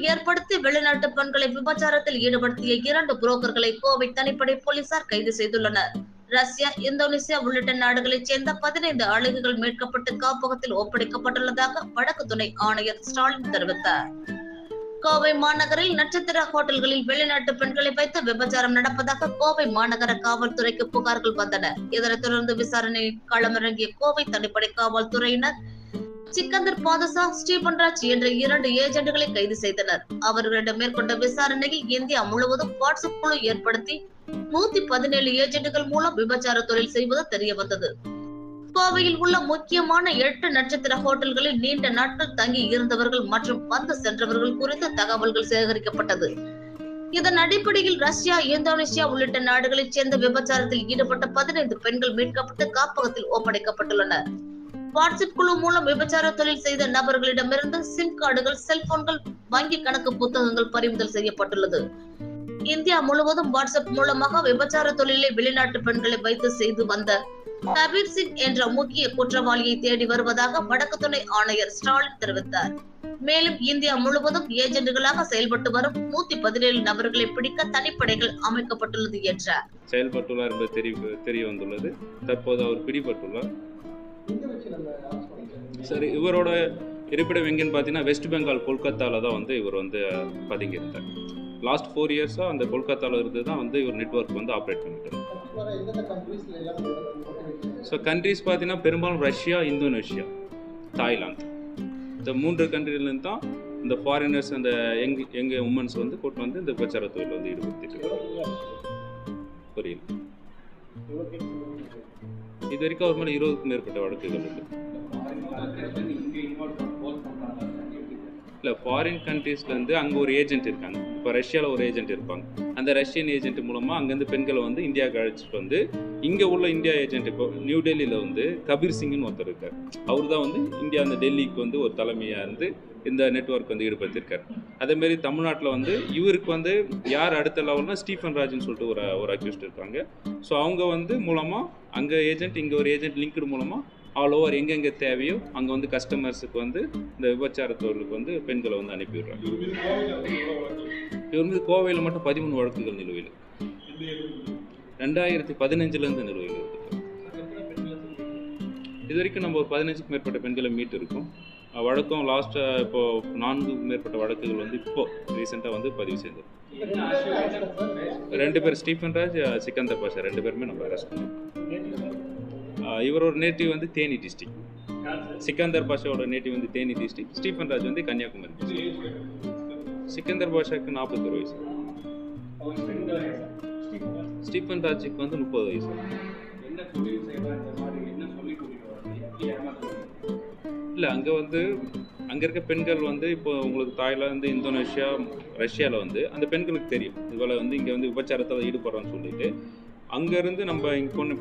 ஏற்படுத்தி வெளிநாட்டு பெண்களை விபச்சாரத்தில் ஈடுபடுத்திய இரண்டு புரோக்கர்களை கோவை தனிப்படை போலீசார் கைது செய்துள்ளனர். ரஷ்யா இந்தோனேசியா உள்ளிட்ட நாடுகளைச் சேர்ந்த பதினைந்து அழகுகள் மீட்கப்பட்டு காப்பகத்தில் ஒப்படைக்கப்பட்டுள்ளதாக வடக்கு துணை ஆணையர் ஸ்டாலின் தெரிவித்தார். கோவை மாநகரில் நட்சத்திர ஹோட்டல்களில் வெளிநாட்டு பெண்களை வைத்து விபச்சாரம் நடப்பதாக கோவை மாநகர காவல்துறைக்கு புகார்கள் வந்தன. இதனைத் தொடர்ந்து விசாரணையில் களமிறங்கிய கோவை தனிப்படை காவல்துறையினர் சிக்கந்தர் பாதுசா ஸ்டீபன்ராஜ் என்ற இரண்டு ஏஜென்ட்களை கைது செய்தனர். அவர்களிடம் மேற்கொண்ட விசாரணையில் இந்தியா முழுவதும் வாட்ஸ்அப் குழு ஏற்படுத்தி நூத்தி பதினேழு ஏஜென்ட்கள் மூலம் விபச்சார தொழில் செய்வது தெரிய வந்தது. கோவையில் உள்ள முக்கியமான எட்டு நட்சத்திர ஹோட்டல்களில் நீண்ட நாட்கள் தங்கி இருந்தவர்கள் மற்றும் வந்து சென்றவர்கள் குறித்த தகவல்கள் சேகரிக்கப்பட்டது. இதன் அடிப்படையில் ரஷ்யா இந்தோனேஷியா உள்ளிட்ட நாடுகளைச் சேர்ந்த விபச்சாரத்தில் ஈடுபட்ட பதினைந்து பெண்கள் மீட்கப்பட்டு காப்பகத்தில் ஒப்படைக்கப்பட்டுள்ளனர். வாட்ஸ்அப் குழு மூலம் விபச்சார தொழில் செய்த நபர்களிடமிருந்து சிம் கார்டுகள் செல்போன்கள் வங்கி கணக்கு புத்தகங்கள் பறிமுதல் செய்யப்பட்டுள்ளது. இந்தியா முழுவதும் வாட்ஸ்அப் மூலமாக விபச்சார தொழிலை வெளிநாட்டு பெண்களை வைத்து செய்து வந்த கபீர் சிங் என்ற முக்கிய குற்றவாளியை தேடி வருவதாக வடக்கு துணை ஆணையர் ஸ்டாலின் தெரிவித்தார். மேலும் இந்தியா முழுவதும் ஏஜென்ட்களாக செயல்பட்டு வரும் நூத்தி பதினேழு நபர்களை பிடிக்க தனிப்படைகள் அமைக்கப்பட்டுள்ளது என்றார் செயல்பட்டுள்ளார் என்பது தெரிய வந்துள்ளது. தற்போது அவர் பிடிபட்டுள்ளார். சரி இவரோட இருப்பிடம் எங்கேன்னு பார்த்தீங்கன்னா வெஸ்ட் பெங்கால் கொல்கத்தாவில் தான் வந்து இவர் வந்து பதுங்கியிருந்தார். லாஸ்ட் ஃபோர் இயர்ஸாக அந்த கொல்கத்தாவில் இருந்து தான் வந்து இவர் நெட்ஒர்க் வந்து ஆப்ரேட் பண்ணிட்டு ஸோ கண்ட்ரிஸ் பார்த்தீங்கன்னா பெரும்பாலும் ரஷ்யா இந்தோனேஷியா தாய்லாந்து. இந்த மூன்று கண்ட்ரிலேருந்து தான் இந்த ஃபாரினர்ஸ் அந்த யங் யங் உமன்ஸ் வந்து கூட்டு வந்து இந்த பிரச்சார தொழில் வந்து ஈடுபடுத்திட்டு இருக்காங்க. புரியல இது வரைக்கும் அவர் மேலே இருபதுக்கும் மேற்பட்ட வழக்குகள் இருக்கு. இல்லை ஃபாரின் கண்ட்ரீஸ்லேருந்து அங்கே ஒரு ஏஜென்ட் இருக்காங்க. இப்போ ரஷ்யாவில் ஒரு ஏஜென்ட் இருப்பாங்க. அந்த ரஷ்யன் ஏஜென்ட் மூலமாக அங்கேருந்து பெண்களை வந்து இந்தியாவுக்கு அழைச்சிட்டு வந்து இங்கே உள்ள இந்தியா ஏஜென்ட் இப்போ நியூ டெல்லியில் வந்து கபீர் சிங்னு ஒருத்தர் இருக்கார். அவர் தான் வந்து இந்தியா அந்த டெல்லிக்கு வந்து ஒரு தலைமையாக இருந்து இந்த நெட்ஒர்க் வந்து ஈடுபடுத்தியிருக்கார் அதேமாரி தமிழ்நாட்டில் வந்து இவருக்கு வந்து யார் அடுத்த லெவல்னா ஸ்டீஃபன் ராஜ்னு சொல்லிட்டு ஒரு ஒரு அக்யூஸ்ட் இருக்காங்க. ஸோ அவங்க வந்து மூலமாக அங்கே ஏஜென்ட் இங்கே ஒரு ஏஜென்ட் லிங்க்டு மூலமாக ஆல் ஓவர் எங்கெங்கே தேவையோ அங்கே வந்து கஸ்டமர்ஸுக்கு வந்து இந்த விபச்சார தொழிலுக்கு வந்து பெண்களை வந்து அனுப்பி விடுறாங்க இவர் மீது கோவையில் மட்டும் பதிமூணு வழக்குகள் நிலுவையில். ரெண்டாயிரத்தி பதினஞ்சுலேருந்து நிலுவையில் இருக்கு. இது வரைக்கும் நம்ம ஒரு பதினஞ்சுக்கு மேற்பட்ட பெண்களை மீட்டு இருக்கோம் வழக்கம் லாஸ்ட்டாக இப்போ நான்குக்கு மேற்பட்ட வழக்குகள் வந்து இப்போ ரீசெண்டாக வந்து பதிவு செய்தோம் ரெண்டு பேர் ஸ்டீஃபன் ராஜ் சிக்கந்தர் பாஷா. ரெண்டு பேருமே நம்ம அரெஸ்ட் பண்ணோம் இவரோட நேட்டிவ் வந்து தேனி டிஸ்ட்ரிக்ட் சிக்கந்தர் பாஷாவோட நேட்டிவ் வந்து தேனி டிஸ்ட்ரிக்ட் ஸ்டீஃபன் ராஜ் வந்து கன்னியாகுமரி சிக்கந்தர் பாஷாக்கு நாற்பத்தொரு வயசு. ஸ்டீஃபன் ராஜுக்கு வந்து முப்பது வயசு. இல்லை அங்கே வந்து அங்கே இருக்க பெண்கள் வந்து இப்போ உங்களுக்கு தாய்லாந்து இந்தோனேஷியா ரஷ்யாவில் வந்து அந்த பெண்களுக்கு தெரியும். இதுபோல் வந்து இங்கே வந்து விபச்சாரத்தில் ஈடுபடுறோன்னு சொல்லிட்டு. அங்கேருந்து நம்ம இங்கே பொண்ணு